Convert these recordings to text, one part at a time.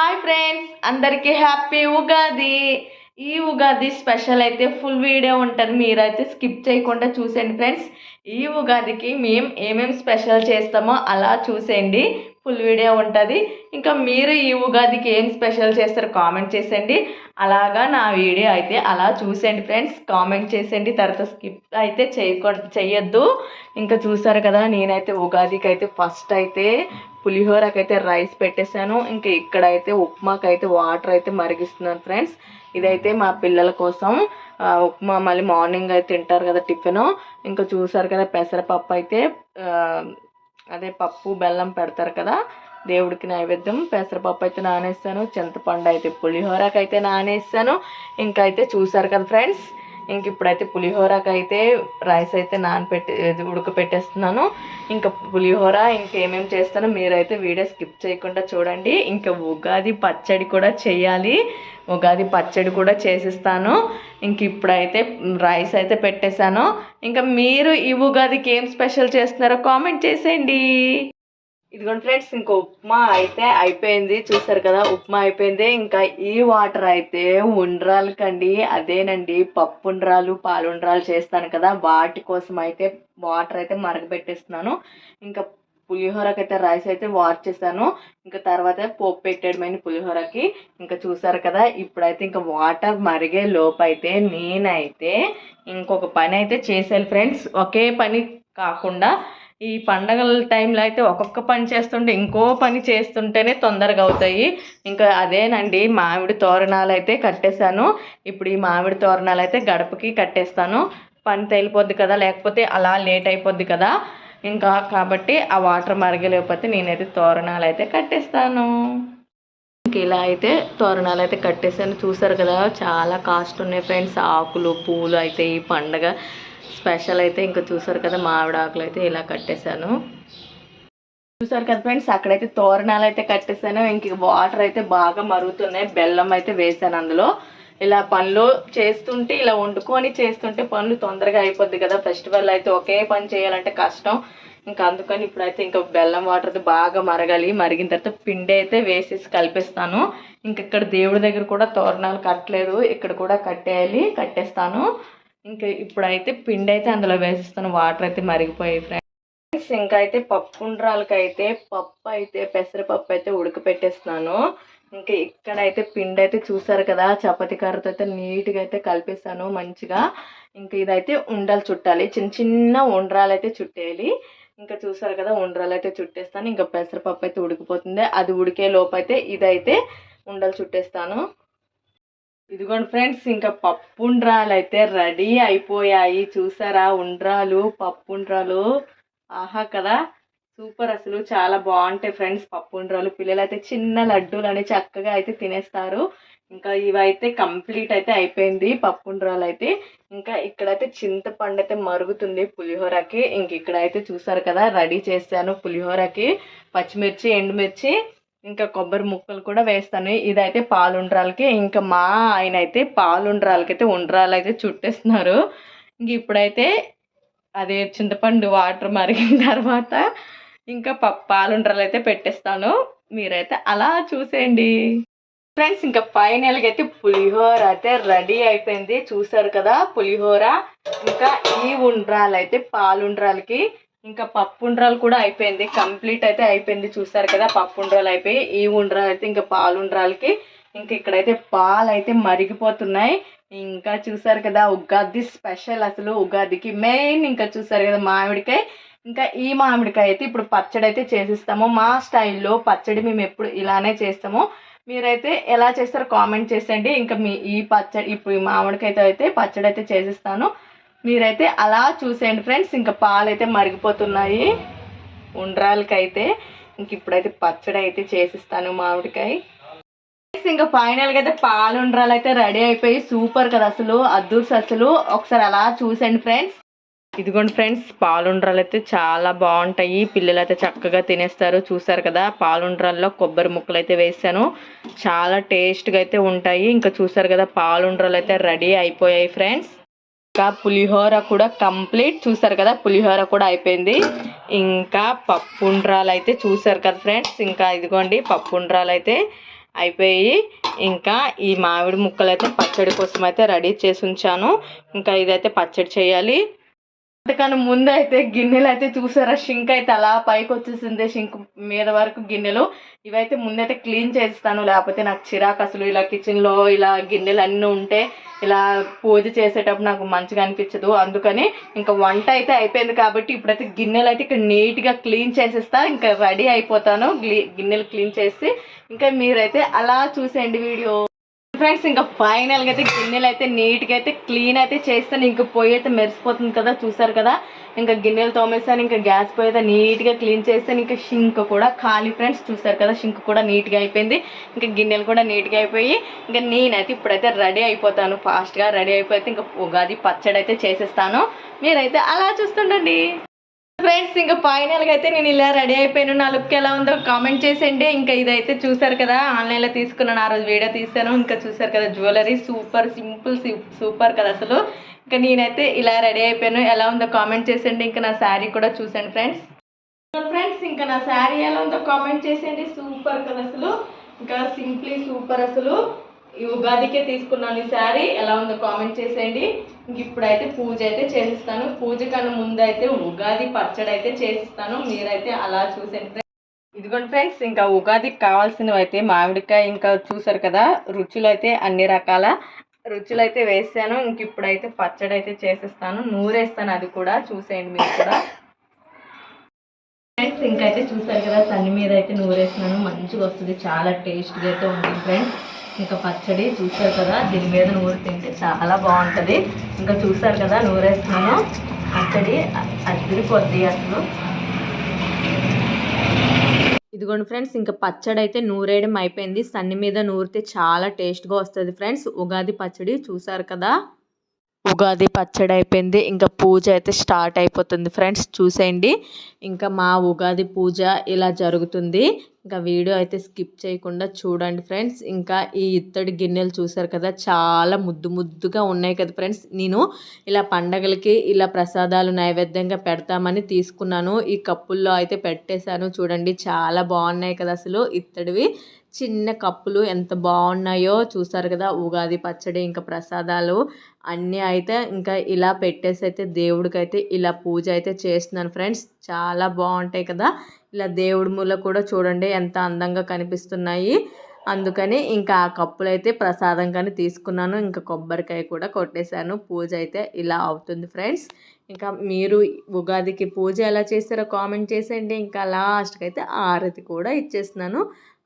Hi friends అందరికీ happy Ugadi. ఈ Ugadi special అయితే ఫుల్ వీడియో ఉంటుంది మీరైతే స్కిప్ చేయకుండా చూసేయండి ఫ్రెండ్స్. ఈ ఉగాదికి మేము ఏమేమి స్పెషల్ చేస్తామో అలా చూసేయండి. ఫుల్ వీడియో ఉంటుంది. ఇంకా మీరు ఈ ఉగాదికి ఏం స్పెషల్ చేస్తారో కామెంట్ చేసేయండి. అలాగా నా వీడియో అయితే అలా చూసేయండి ఫ్రెండ్స్ కామెంట్ చేసేయండి. తర్వాత స్కిప్ అయితే చేయకూ చెయ్యొద్దు ఇంకా చూసారు కదా నేనైతే ఉగాదికి అయితే ఫస్ట్ అయితే పులిహోరకైతే రైస్ పెట్టేశాను. ఇంకా ఇక్కడైతే ఉప్మాకైతే వాటర్ అయితే మరిగిస్తున్నాను ఫ్రెండ్స్ ఇదైతే మా పిల్లల కోసం. ఉప్మా మళ్ళీ మార్నింగ్ అయితే తింటారు కదా టిఫిన్. ఇంకా చూసారు కదా పెసరపప్పు అయితే అదే పప్పు బెల్లం పెడతారు కదా దేవుడికి నైవేద్యం. పెసరపప్పు అయితే నానేస్తాను చింతపండు అయితే పులిహోరకు అయితే నానేస్తాను. ఇంకా అయితే చూసారు కదా ఫ్రెండ్స్ ఇంక ఇప్పుడైతే పులిహోరకి అయితే రైస్ అయితే నానపెట్టి ఉడకపెట్టేస్తున్నాను. ఇంకా పులిహోర ఇంకేమేమి చేస్తానో మీరైతే వీడియో స్కిప్ చేయకుండా చూడండి. ఇంకా ఉగాది పచ్చడి కూడా చేయాలి. ఉగాది పచ్చడి కూడా చేసిస్తాను. ఇంక ఇప్పుడైతే రైస్ అయితే పెట్టేశాను. ఇంకా మీరు ఈ ఉగాదికి ఏం స్పెషల్ చేస్తున్నారో కామెంట్ చేసేయండి. ఇదిగోండి ఫ్రెండ్స్ ఇంకా ఉప్మా అయితే అయిపోయింది. చూసారు కదా ఉప్మా అయిపోయింది. ఇంకా ఈ వాటర్ అయితే ఉండ్రాలకండి అదేనండి పప్పు ఉండ్రాలు పాలు ఉండ్రాలు చేస్తాను కదా. వాటి కోసం అయితే వాటర్ అయితే మరగబెట్టేస్తున్నాను. ఇంకా పులిహోరకి అయితే రైస్ అయితే వాష్ చేశాను. ఇంకా తర్వాత పోపు పెట్టేయడమైన పులిహోరకి. ఇంకా చూసారు కదా ఇప్పుడైతే ఇంకా వాటర్ మరిగే లోపు అయితే నేనైతే ఇంకొక పని అయితే చేశాను ఫ్రెండ్స్. ఒకే పని కాకుండా ఈ పండగల టైంలో అయితే ఒక్కొక్క పని చేస్తుంటే ఇంకో పని చేస్తుంటేనే తొందరగా అవుతాయి. ఇంకా అదేనండి మామిడి తోరణాలు అయితే కట్టేశాను. ఇప్పుడు ఈ మామిడి తోరణాలు అయితే గడపకి కట్టేస్తాను. పని తేలిపోద్ది కదా లేకపోతే అలా లేట్ అయిపోద్ది కదా. ఇంకా కాబట్టి ఆ వాటర్ మరగలేకపోతే నేనైతే తోరణాలు అయితే కట్టేస్తాను. ఇంక ఇలా అయితే తోరణాలు అయితే కట్టేసాను చూసారు కదా చాలా కాస్ట్ ఉన్నాయి ఫ్రెండ్స్. ఆకులు పూలు అయితే ఈ పండగ స్పెషల్ అయితే ఇంకా చూసారు కదా మామిడి ఆకులు అయితే ఇలా కట్టేశాను. చూసారు కదా ఫ్రెండ్స్ అక్కడైతే తోరణాలు అయితే కట్టేశాను. ఇంక వాటర్ అయితే బాగా మరుగుతున్నాయి. బెల్లం అయితే వేసాను అందులో. ఇలా పనులు చేస్తుంటే ఇలా వండుకొని చేస్తుంటే పనులు తొందరగా అయిపోద్ది కదా. ఫెస్టివల్ అయితే ఒకే పని చేయాలంటే కష్టం. ఇంకా అందుకని ఇప్పుడైతే ఇంకా బెల్లం వాటర్ బాగా మరగాలి. మరిగిన తర్వాత పిండి అయితే వేసేసి కలిపేస్తాను. ఇంక ఇక్కడ దేవుడి దగ్గర కూడా తోరణాలు కట్టలేదు. ఇక్కడ కూడా కట్టేయాలి కట్టేస్తాను. ఇంకా ఇప్పుడైతే పిండి అయితే అందులో వేసేస్తాను వాటర్ అయితే మరిగిపోయాయి ఫ్రెండ్స్ ఇంకా అయితే పప్పు ఉండ్రాలకి అయితే పప్పు అయితే పెసరపప్పు అయితే ఉడకపెట్టేస్తున్నాను. ఇంకా ఇక్కడైతే పిండి అయితే చూసారు కదా చపాతీ కర్రతో అయితే నీట్గా అయితే కలిపేస్తాను మంచిగా. ఇంకా ఇదైతే ఉండలు చుట్టాలి చిన్న చిన్న ఉండ్రాలు అయితే చుట్టేయాలి. ఇంకా చూసారు కదా ఉండ్రాలు అయితే చుట్టేస్తాను ఇంకా పెసరపప్పు అయితే ఉడికిపోతుంది. అది ఉడికే లోపు అయితే ఇదైతే ఉండలు చుట్టేస్తాను. ఇదిగోండి ఫ్రెండ్స్ ఇంకా పప్పు ఉండ్రాలు అయితే రెడీ అయిపోయాయి. చూసారా? ఉండ్రాలు పప్పు ఉండ్రాలు ఆహా కదా! సూపర్ అసలు. చాలా బాగుంటాయి ఫ్రెండ్స్ పప్పు ఉండ్రాలు పిల్లలు అయితే చిన్న లడ్డూలు అని చక్కగా అయితే తినేస్తారు. ఇంకా ఇవైతే కంప్లీట్ అయితే అయిపోయింది పప్పుండ్రాలు అయితే ఇంకా ఇక్కడైతే చింతపండు అయితే మరుగుతుంది పులిహోరకి. ఇంక ఇక్కడైతే చూసారు కదా రెడీ చేశాను పులిహోరకి. పచ్చిమిర్చి ఎండుమిర్చి ఇంకా కొబ్బరి ముక్కలు కూడా వేస్తాను. ఇదైతే పాలుండ్రాలకి. ఇంకా మా ఆయన అయితే పాలుండ్రాలకి అయితే ఉండ్రాలు అయితే చుట్టేస్తున్నారు. ఇంక ఇప్పుడైతే అదే చింతపండు వాటర్ మరిగిన తర్వాత ఇంకా పప్పు పాలుండ్రాలు అయితే పెట్టేస్తాను. మీరైతే అలా చూసేయండి. ఫ్రెండ్స్ ఇంకా ఫైనల్గా అయితే పులిహోర అయితే రెడీ అయిపోయింది. చూసారు కదా పులిహోర? ఇంకా ఈ ఉండ్రాలు అయితే పాలుండ్రాలకి ఇంకా పప్పు ఉండ్రాలు కూడా అయిపోయింది. కంప్లీట్ అయితే అయిపోయింది. చూసారు కదా పప్పు ఉండ్రాలు అయిపోయి ఈ ఉండ్రాలు అయితే ఇంకా పాలు ఉండ్రాలకి. ఇంకా ఇక్కడైతే పాలు అయితే మరిగిపోతున్నాయి. ఇంకా చూసారు కదా ఉగాది స్పెషల్ అసలు ఉగాదికి మెయిన్ ఇంకా చూసారు కదా మామిడికాయ. ఇంకా ఈ మామిడికాయ అయితే ఇప్పుడు పచ్చడి అయితే చేసిస్తాము. మా స్టైల్లో పచ్చడి మేము ఎప్పుడు ఇలానే చేస్తాము. మీరైతే ఎలా చేస్తారో కామెంట్ చేసేయండి. ఇంకా మీ ఈ పచ్చడి ఇప్పుడు ఈ మామిడికాయతో అయితే పచ్చడి అయితే చేసిస్తాను. మీరైతే అలా చూసేయండి ఫ్రెండ్స్. ఇంకా పాలైతే మరిగిపోతున్నాయి. ఉండ్రాలకైతే ఇంక ఇప్పుడైతే పచ్చడి అయితే చేసిస్తాను మామిడికాయ. ఇంకా ఫైనల్గా అయితే పాలు ఉండ్రాలు అయితే రెడీ అయిపోయి సూపర్ కదా అసలు అద్దూర్స్ అసలు. ఒకసారి అలా చూసండి ఫ్రెండ్స్. ఇదిగోండి ఫ్రెండ్స్ పాలుండ్రాలు అయితే చాలా బాగుంటాయి. పిల్లలు అయితే చక్కగా తినేస్తారు చూసారు కదా. పాలుండ్రాల్లో కొబ్బరి ముక్కలు అయితే వేసాను. చాలా టేస్ట్గా అయితే ఉంటాయి. ఇంకా చూసారు కదా పాలుండ్రాలు అయితే రెడీ అయిపోయాయి ఫ్రెండ్స్. ఇంకా పులిహోర కూడా కంప్లీట్ చూసారు కదా పులిహోర కూడా అయిపోయింది. ఇంకా పప్పు ఉండ్రాలు అయితే చూసారు కదా ఫ్రెండ్స్ ఇంకా ఇదిగోండి పప్పు ఉండ్రాలు అయితే అయిపోయి ఇంకా ఈ మామిడి ముక్కలు అయితే పచ్చడి కోసం అయితే రెడీ చేసి ఉంచాను. ఇంకా ఇదైతే పచ్చడి చేయాలి. అంతకన్నా ముందు అయితే గిన్నెలు అయితే చూసారా? షింక్ అయితే అలా పైకి వచ్చేసింది షింక్ మీద వరకు గిన్నెలు. ఇవైతే ముందైతే క్లీన్ చేస్తాను. లేకపోతే నాకు చిరాకు అసలు. ఇలా కిచెన్లో ఇలా గిన్నెలు అన్నీ ఉంటే ఇలా పూజ చేసేటప్పుడు నాకు మంచిగా అనిపించదు. అందుకని ఇంకా వంట అయితే అయిపోయింది కాబట్టి ఇప్పుడైతే గిన్నెలు అయితే ఇక్కడ నీట్గా క్లీన్ చేసేస్తా. ఇంకా రెడీ అయిపోతాను. గిన్నెలు క్లీన్ చేసి. ఇంకా మీరైతే అలా చూసేయండి వీడియో. ఫ్రెండ్స్ ఇంకా ఫైనల్గా అయితే గిన్నెలు అయితే నీట్గా అయితే క్లీన్ అయితే చేస్తాను. ఇంకా పొయ్యి అయితే మెరిసిపోతుంది కదా చూసారు కదా? ఇంకా గిన్నెలు తోమేస్తాను ఇంకా గ్యాస్ పొయ్యి అయితే నీట్గా క్లీన్ చేస్తాను. ఇంకా షింక్ కూడా ఖాళీ ఫ్రెండ్స్ చూసారు కదా? షింక్ కూడా నీట్గా అయిపోయింది. ఇంకా గిన్నెలు కూడా నీట్గా అయిపోయి ఇంకా నేనైతే ఇప్పుడైతే రెడీ అయిపోతాను. ఫాస్ట్గా రెడీ అయిపోతే ఇంకా ఉగాది పచ్చడి అయితే చేసేస్తాను. మీరైతే అలా చూస్తుండండి. ఫ్రెండ్స్ ఇంకా ఫైనల్గా అయితే నేను ఇలా రెడీ అయిపోయాను. నా లుక్ ఎలా ఉందో కామెంట్ చేసేయండి. ఇంకా ఇదైతే చూసారు కదా ఆన్లైన్లో తీసుకున్నాను. ఆ రోజు వీడియో తీసాను ఇంకా చూసారు కదా జ్యువెలరీ సూపర్ సింపుల్ సూపర్ కదా అసలు. ఇంకా నేనైతే ఇలా రెడీ అయిపోయాను. ఎలా ఉందో కామెంట్ చేసేయండి. ఇంకా నా శారీ కూడా చూసాను ఫ్రెండ్స్ ఫ్రెండ్స్ ఇంకా నా శారీ ఎలా ఉందో కామెంట్ చేసేయండి. సూపర్ కదా అసలు. ఇంకా సింప్లీ సూపర్ అసలు. ఈ ఉగాదికే తీసుకున్నాను ఈ శారీ. ఎలా ఉందో కామెంట్ చేసేయండి. ఇంక ఇప్పుడైతే పూజ అయితే చేసిస్తాను. పూజ కన్నా ముందు అయితే ఉగాది పచ్చడి అయితే చేసిస్తాను. మీరైతే అలా చూసేయండి ఇదిగోండి ఫ్రెండ్స్ ఇంకా ఉగాదికి కావాల్సినవి అయితే మామిడికాయ ఇంకా చూసారు కదా రుచులు అయితే అన్ని రకాల రుచులు అయితే వేసాను. ఇంక ఇప్పుడైతే పచ్చడి అయితే చేసేస్తాను. నూరేస్తాను అది కూడా చూసేయండి మీరు కూడా. ఫ్రెండ్స్ ఇంకైతే చూసారు కదా సన్ని మీద అయితే నూరేస్తున్నాను మంచిగా వస్తుంది చాలా టేస్ట్గా అయితే ఉంటుంది ఫ్రెండ్స్ ఇంకా పచ్చడి చూసారు కదా దీని మీద నూరు తింటే చాలా బాగుంటుంది. ఇంకా చూసారు కదా నూరేస్తున్నాను. పచ్చడి అదిరిపోద్ది అసలు. ఇదిగోండి ఫ్రెండ్స్ ఇంకా పచ్చడి అయితే నూరేయడం అయిపోయింది. సన్ని మీద నూరితే చాలా టేస్ట్గా వస్తుంది ఫ్రెండ్స్. ఉగాది పచ్చడి చూసారు కదా. ఉగాది పచ్చడి అయిపోయింది. ఇంకా పూజ అయితే స్టార్ట్ అయిపోతుంది. ఫ్రెండ్స్ చూసేయండి. ఇంకా మా ఉగాది పూజ ఇలా జరుగుతుంది. ఇంకా వీడియో అయితే స్కిప్ చేయకుండా చూడండి ఫ్రెండ్స్. ఇంకా ఈ ఇత్తడి గిన్నెలు చూసారు కదా చాలా ముద్దు ముద్దుగా ఉన్నాయి కదా ఫ్రెండ్స్. నేను ఇలా పండగలకి ఇలా ప్రసాదాలు నైవేద్యంగా పెడతామని తీసుకున్నాను. ఈ కప్పుల్లో అయితే పెట్టేశాను. చూడండి చాలా బాగున్నాయి కదా అసలు ఇత్తడివి. చిన్న కప్పులు ఎంత బాగున్నాయో చూస్తారు కదా ఉగాది పచ్చడి ఇంకా ప్రసాదాలు అన్నీ అయితే ఇంకా ఇలా పెట్టేసి అయితే దేవుడికైతే ఇలా పూజ అయితే చేస్తున్నాను ఫ్రెండ్స్. చాలా బాగుంటాయి కదా ఇలా దేవుడి మూల కూడా చూడండి ఎంత అందంగా కనిపిస్తున్నాయి. అందుకని ఇంకా ఆ కప్పులు అయితే ప్రసాదం కానీ తీసుకున్నాను ఇంకా కొబ్బరికాయ కూడా కొట్టేశాను పూజ అయితే ఇలా అవుతుంది ఫ్రెండ్స్. ఇంకా మీరు ఉగాదికి పూజ ఎలా చేస్తారో కామెంట్ చేసేయండి ఇంకా లాస్ట్కి అయితే ఆరతి కూడా ఇచ్చేస్తున్నాను.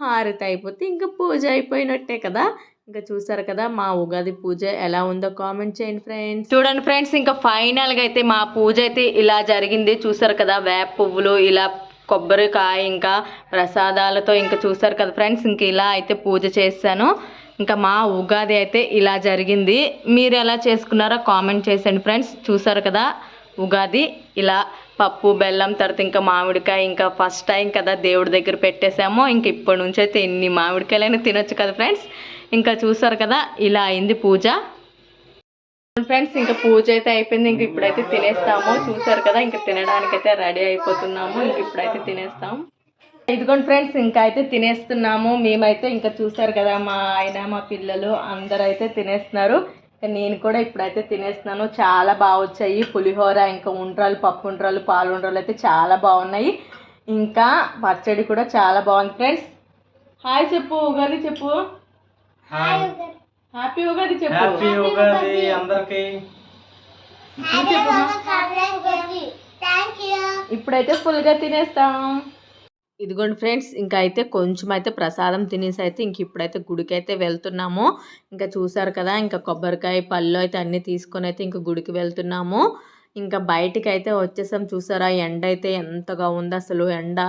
హారతి అయిపోతే ఇంకా పూజ అయిపోయినట్టే కదా. ఇంకా చూసారు కదా మా ఉగాది పూజ ఎలా ఉందో కామెంట్ చేయండి ఫ్రెండ్స్. చూడండి ఫ్రెండ్స్ ఇంకా ఫైనల్గా అయితే మా పూజ అయితే ఇలా జరిగింది. చూసారు కదా వేప పువ్వులు ఇలా కొబ్బరికాయ ఇంకా ప్రసాదాలతో ఇంకా చూసారు కదా ఫ్రెండ్స్ ఇంక ఇలా అయితే పూజ చేశాను. ఇంకా మా ఉగాది అయితే ఇలా జరిగింది. మీరు ఎలా చేసుకున్నారో కామెంట్ చేసండి ఫ్రెండ్స్. చూసారు కదా ఉగాది ఇలా పప్పు బెల్లం తర్వాత ఇంకా మామిడికాయ ఇంకా ఫస్ట్ టైం కదా దేవుడి దగ్గర పెట్టేసాము ఇంక ఇప్పటి నుంచి అయితే ఎన్ని మామిడికాయలైనా తినొచ్చు కదా ఫ్రెండ్స్ ఇంకా చూసారు కదా ఇలా అయింది పూజ. ఫ్రెండ్స్ ఇంకా పూజ అయితే అయిపోయింది ఇంక ఇప్పుడైతే తినేస్తాము. చూసారు కదా ఇంకా తినడానికైతే రెడీ అయిపోతున్నాము ఇంక ఇప్పుడైతే తినేస్తాము. ఇదిగోండి ఫ్రెండ్స్ ఇంకా అయితే తినేస్తున్నాము. మేమైతే ఇంకా చూసారు కదా మా ఆయన మా పిల్లలు అందరూ అయితే తినేస్తున్నారు. నేను కూడా ఇప్పుడైతే తినేస్తున్నాను. చాలా బాగా వచ్చాయి. పులిహోర ఇంకా ఉండ్రాలు పప్పు ఉండ్రాలు పాలు ఉండ్రాలు అయితే చాలా బాగున్నాయి. ఇంకా పచ్చడి కూడా చాలా బాగుంది ఫ్రెండ్స్. హాయ్ చెప్పు ఉగాది చెప్పు. హ్యాపీ ఉగాది చెప్పు. హ్యాపీ ఉగాది అందరికి. ఇప్పుడైతే ఫుల్గా తినేస్తాం. ఇదిగోండి ఫ్రెండ్స్ ఇంకా అయితే కొంచెం అయితే ప్రసాదం తినేసి అయితే ఇంక ఇప్పుడైతే గుడికి అయితే వెళ్తున్నాము. ఇంకా చూసారు కదా ఇంకా కొబ్బరికాయ పళ్ళు అయితే అన్నీ తీసుకొని అయితే ఇంకా గుడికి వెళ్తున్నాము. ఇంకా బయటికి అయితే వచ్చేసాం చూసారా ఎండ అయితే ఎంతగా ఉంది అసలు ఎండ.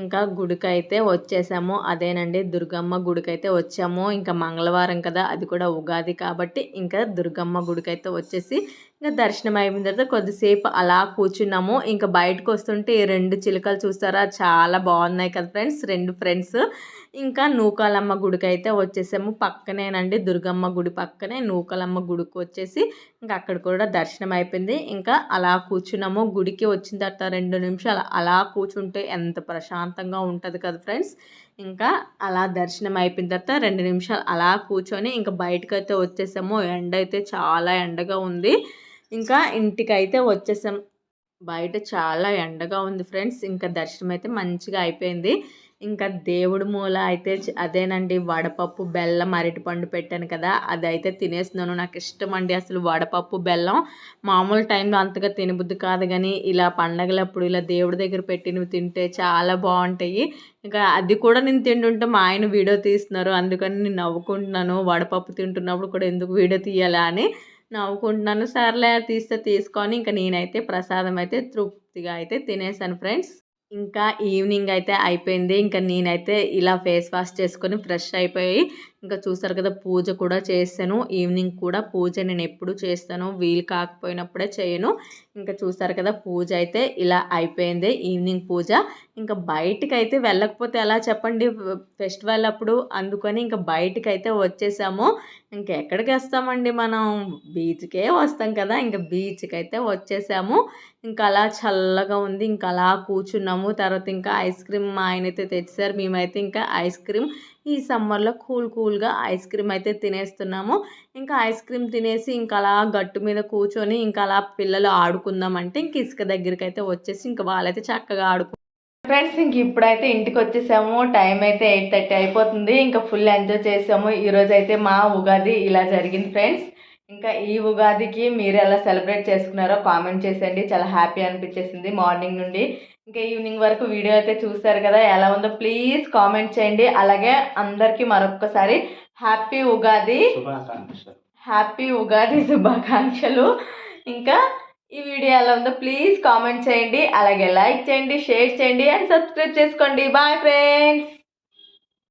ఇంకా గుడికి అయితే వచ్చేసాము. అదేనండి దుర్గమ్మ గుడికి అయితే వచ్చాము. ఇంకా మంగళవారం కదా అది కూడా ఉగాది కాబట్టి ఇంకా దుర్గమ్మ గుడికి అయితే వచ్చేసి ఇంకా దర్శనం అయిపోయిన తర్వాత కొద్దిసేపు అలా కూర్చున్నాము. ఇంకా బయటకు వస్తుంటే రెండు చిలుకలు చూస్తారా? చాలా బాగున్నాయి కదా ఫ్రెండ్స్ రెండు ఫ్రెండ్స్. ఇంకా నూకాలమ్మ గుడికి అయితే వచ్చేసాము. పక్కనేనండి దుర్గమ్మ గుడి పక్కనే నూకాలమ్మ గుడికి వచ్చేసి ఇంకా అక్కడ కూడా దర్శనం అయిపోయింది. ఇంకా అలా కూర్చున్నాము. గుడికి వచ్చిన తర్వాత రెండు నిమిషాలు అలా కూర్చుంటే ఎంత ప్రశాంతంగా ఉంటుంది కదా ఫ్రెండ్స్. ఇంకా అలా దర్శనం అయిపోయిన తర్వాత రెండు నిమిషాలు అలా కూర్చొని ఇంకా బయటకు అయితే వచ్చేసాము. ఎండ అయితే చాలా ఎండగా ఉంది. ఇంకా ఇంటికి అయితే వచ్చేసాం. బయట చాలా ఎండగా ఉంది ఫ్రెండ్స్. ఇంకా దర్శనం అయితే మంచిగా అయిపోయింది. ఇంకా దేవుడి మూల అయితే అదేనండి వడపప్పు బెల్లం అరటిపండు పెట్టాను కదా అది అయితే తినేస్తున్నాను. నాకు ఇష్టం అండి అసలు వడపప్పు బెల్లం. మామూలు టైంలో అంతగా తినబుద్ధి కాదు కానీ ఇలా పండగలప్పుడు ఇలా దేవుడి దగ్గర పెట్టినవి తింటే చాలా బాగుంటాయి. ఇంకా అది కూడా నేను తింటుంటే మా ఆయన వీడియో తీస్తున్నారు. అందుకని నేను నవ్వుకుంటున్నాను. వడపప్పు తింటున్నప్పుడు కూడా ఎందుకు వీడియో తీయాలా అని. నవ్వుకుంటున్నాను. సర్లే తీస్తే తీసుకొని ఇంకా నేనైతే ప్రసాదం అయితే తృప్తిగా అయితే తినేసాను ఫ్రెండ్స్. ఇంకా ఈవినింగ్ అయితే అయిపోయింది. ఇంకా నేనైతే ఇలా ఫేస్ వాష్ చేసుకొని ఫ్రెష్ అయిపోయి ఇంకా చూసారు కదా పూజ కూడా చేస్తాను ఈవినింగ్ కూడా పూజ నేను ఎప్పుడు చేస్తాను వీలు కాకపోయినప్పుడే చేయను. ఇంకా చూసారు కదా పూజ అయితే ఇలా అయిపోయింది ఈవినింగ్ పూజ. ఇంకా బయటికి అయితే వెళ్ళకపోతే ఎలా చెప్పండి? ఫెస్టివల్ అప్పుడు అందుకని ఇంకా బయటికి అయితే వచ్చేసాము ఇంకెక్కడికి వస్తామండి మనం? బీచ్కే వస్తాం కదా ఇంకా బీచ్కి అయితే వచ్చేసాము. ఇంకా అలా చల్లగా ఉంది ఇంకా అలా కూర్చున్నాము. తర్వాత ఇంకా ఐస్ క్రీమ్ మా ఆయన అయితే తెచ్చారు మేమైతే ఇంకా ఐస్ క్రీమ్ ఈ సమ్మర్లో కూల్ కూల్గా ఐస్ క్రీమ్ అయితే తినేస్తున్నాము. ఇంకా ఐస్ క్రీమ్ తినేసి ఇంకా అలా గట్టు మీద కూర్చొని ఇంకా అలా పిల్లలు ఆడుకుందామంటే ఇంక ఇసుక దగ్గరికి అయితే వచ్చేసి ఇంకా వాళ్ళైతే చక్కగా ఆడుకు ఫ్రెండ్స్ ఇంక ఇప్పుడైతే ఇంటికి వచ్చేసాము టైం అయితే ఎయిట్ థర్టీ అయిపోతుంది. ఇంకా ఫుల్ ఎంజాయ్ చేసాము. ఈరోజు అయితే మా ఉగాది ఇలా జరిగింది ఫ్రెండ్స్. ఇంకా ఈ ఉగాదికి మీరు ఎలా సెలబ్రేట్ చేసుకున్నారో కామెంట్ చేసేయండి. చాలా హ్యాపీ అనిపించేసింది మార్నింగ్ నుండి. ఇంకా ఈవినింగ్ వరకు వీడియో అయితే చూసారు కదా ఎలా ఉందో ప్లీజ్ కామెంట్ చేయండి. అలాగే అందరికీ మరొక్కసారి హ్యాపీ ఉగాది. హ్యాపీ ఉగాది శుభాకాంక్షలు. ఇంకా ఈ వీడియో ఎలా ఉందో ప్లీజ్ కామెంట్ చేయండి. అలాగే లైక్ చేయండి షేర్ చేయండి అండ్ సబ్స్క్రైబ్ చేసుకోండి. Bye friends.